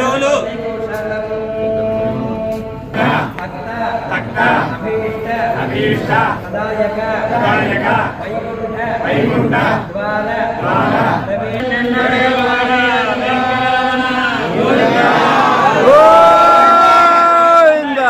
డోలు అభీష్ట సదాయక సదాయక వైకుంఠ వైకుంఠ ద్వార ద్వార గోవింద.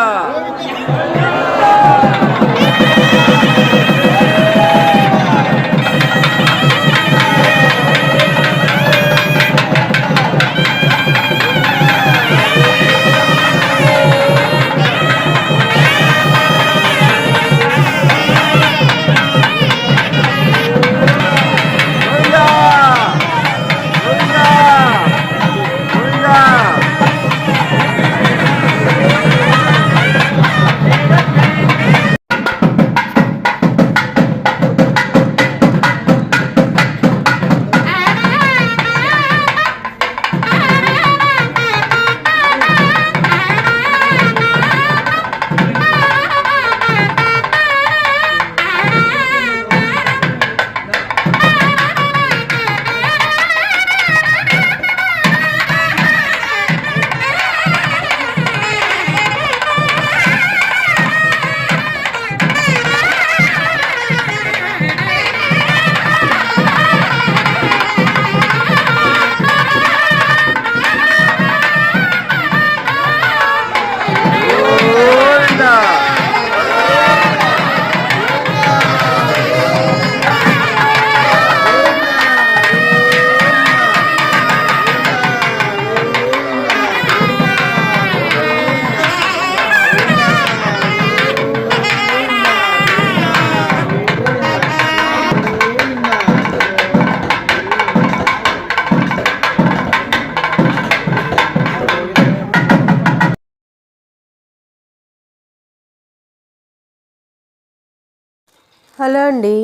హలో అండి.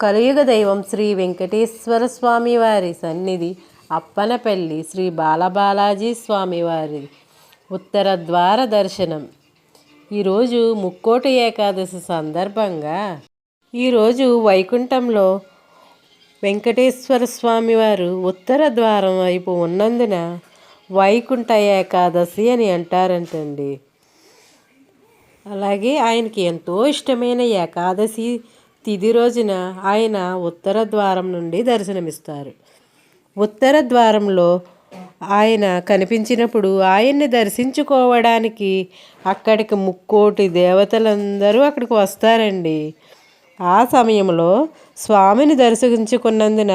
కలియుగ దైవం శ్రీ వెంకటేశ్వర స్వామి వారి సన్నిధి అప్పనపల్లి శ్రీ బాలబాలాజీ స్వామివారి ఉత్తర ద్వార దర్శనం. ఈరోజు ముక్కోటి ఏకాదశి సందర్భంగా ఈరోజు వైకుంఠంలో వెంకటేశ్వర స్వామివారు ఉత్తర ద్వారం వైపు ఉన్నందున వైకుంఠ ఏకాదశి అని అంటారంటండి. అలాగే ఆయనకి ఎంతో ఇష్టమైన ఏకాదశి తిథి రోజున ఆయన ఉత్తర ద్వారం నుండి దర్శనమిస్తారు. ఉత్తర ద్వారంలో ఆయన కనిపించినప్పుడు ఆయన్ని దర్శించుకోవడానికి అక్కడికి ముక్కోటి దేవతలందరూ అక్కడికి వస్తారండి. ఆ సమయంలో స్వామిని దర్శించుకున్నందున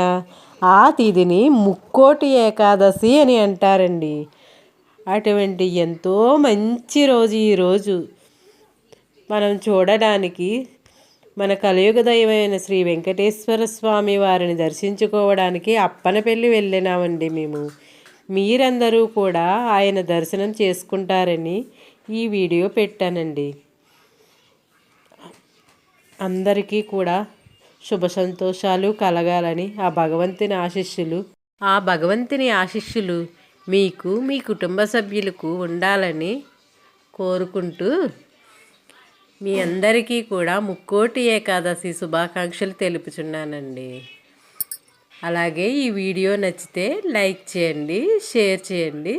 ఆ తిథిని ముక్కోటి ఏకాదశి అని అంటారండి. అటువంటి ఎంతో మంచి రోజు ఈరోజు మనం చూడడానికి మన కలియుగ దైవమైన శ్రీ వెంకటేశ్వర స్వామి వారిని దర్శించుకోవడానికి అప్పనపల్లి వెళ్ళినామండి మేము. మీరందరూ కూడా ఆయన దర్శనం చేసుకుంటారని ఈ వీడియో పెట్టానండి. అందరికీ కూడా శుభ సంతోషాలు కలగాలని ఆ భగవంతుని ఆశిష్యులు ఆ భగవంతుని ఆశిష్యులు మీకు మీ కుటుంబ సభ్యులకు ఉండాలని కోరుకుంటూ మీ అందరికీ కూడా ముక్కోటి ఏకాదశి శుభాకాంక్షలు తెలుపుచున్నానండి. అలాగే ఈ వీడియో నచ్చితే లైక్ చేయండి షేర్ చేయండి.